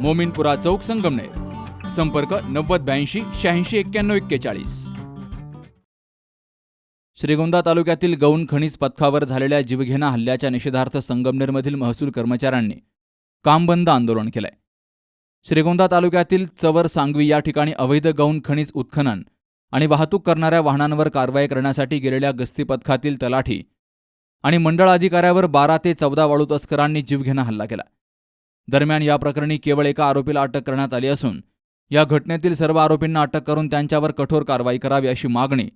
मोमिनपुरा चौक संगमनेर. संपर्क नव्वद ब्याऐंशी शहाऐंशी एक्क्याण्णव एक्केचाळीस. श्रीगोंदा तालुक्यातील गौण खनिज पथकावर झालेल्या जीवघेणा हल्ल्याच्या निषेधार्थ संगमनेरमधील महसूल कर्मचाऱ्यांनी कामबंद आंदोलन केलंय. श्रीगोंदा तालुक्यातील चवर सांगवी या ठिकाणी अवैध गौण खनिज उत्खनन आणि वाहतूक करणाऱ्या वाहनांवर कारवाई करण्यासाठी गेलेल्या गस्ती पथकातील तलाठी आणि मंडळ अधिकाऱ्यावर बारा ते चौदा वाळू तस्करांनी जीवघेणा हल्ला केला. दरम्यान या प्रकरणी केवळ एका आरोपीला अटक करण्यात आली असून या घटनेतील सर्व आरोपींना अटक करून त्यांच्यावर कठोर कारवाई करावी अशी मागणी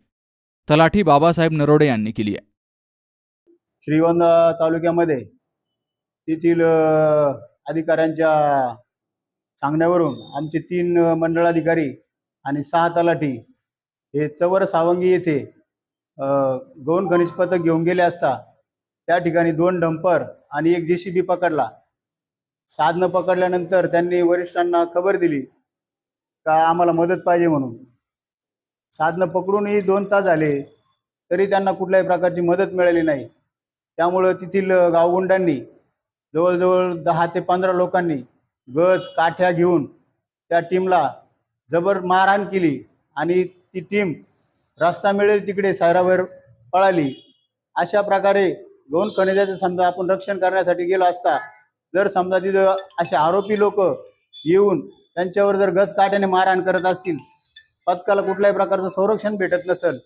तलाठी बाबासाहेब नरोडे यांनी केली आहे. श्रीगोंदा तालुक्यामध्ये तेथील अधिकाऱ्यांच्या सांगण्यावरून आमचे तीन मंडळाधिकारी मंडळ अधिकारी आणि सहा तलाठी हे चवर सावंगी येथे गौण खनिज पथक घेऊन गेले असता त्या ठिकाणी दोन डंपर आणि एक जे सी बी पकडला. साधनं पकडल्यानंतर त्यांनी वरिष्ठांना खबर दिली का आम्हाला मदत पाहिजे म्हणून. साधनं पकडूनही दोन तास झाले तरी त्यांना कुठल्याही प्रकारची मदत मिळाली नाही. त्यामुळं तेथील गावगुंडांनी जवळजवळ दहा ते पंधरा लोकांनी गज काठ्या घेऊन त्या टीमला जबर मारहाण केली आणि ती टीम रस्ता मिळेल तिकडे सायरावर पळाली. अशा प्रकारे दोन खनिजाचं समजा आपण रक्षण करण्यासाठी गेलो असता जर समजा तिथं असे आरोपी लोक येऊन त्यांच्यावर जर गज काट्याने मारहाण करत असतील पथकाला कुठल्याही प्रकारचं संरक्षण भेटत नसेल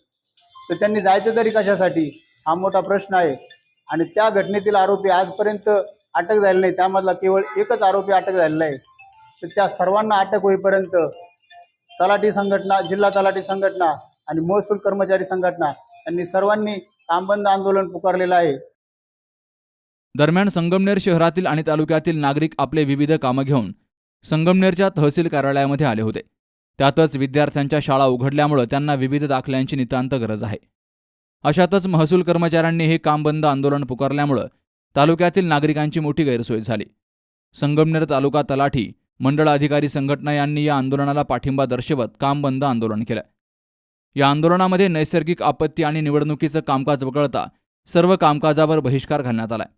तर त्यांनी जायचं तरी कशासाठी? हा मोठा प्रश्न आहे. आणि त्या घटनेतील आरोपी आजपर्यंत अटक झाली नाही. त्यामधला केवळ एकच आरोपी अटक झालेला आहे. तर त्या सर्वांना अटक होईपर्यंत तलाठी संघटना जिल्हा तलाठी संघटना आणि महसूल कर्मचारी संघटना यांनी सर्वांनी कामबंद आंदोलन पुकारलेलं आहे. दरम्यान संगमनेर शहरातील आणि तालुक्यातील नागरिक आपले विविध कामं घेऊन संगमनेरच्या तहसील कार्यालयामध्ये आले होते. त्यातच विद्यार्थ्यांच्या शाळा उघडल्यामुळे त्यांना विविध दाखल्यांची नितांत गरज आहे. अशातच महसूल कर्मचाऱ्यांनी हे काम बंद आंदोलन पुकारल्यामुळं तालुक्यातील नागरिकांची मोठी गैरसोय झाली. संगमनेर तालुका तलाठी मंडळ अधिकारी संघटना यांनी या आंदोलनाला पाठिंबा दर्शवत काम बंद आंदोलन केलं. या आंदोलनामध्ये नैसर्गिक आपत्ती आणि निवडणुकीचं कामकाज वगळता सर्व कामकाजावर बहिष्कार घालण्यात आलाय.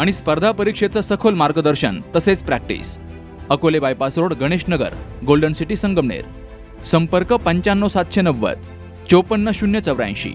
आणि स्पर्धा परीक्षेचं सखोल मार्गदर्शन तसेच practice. Akole bypass road Ganeshnagar Golden City Sangamner. संपर्क पंच्याण्णव सातशे नव्वद चोपन्न शून्य चौऱ्याऐंशी.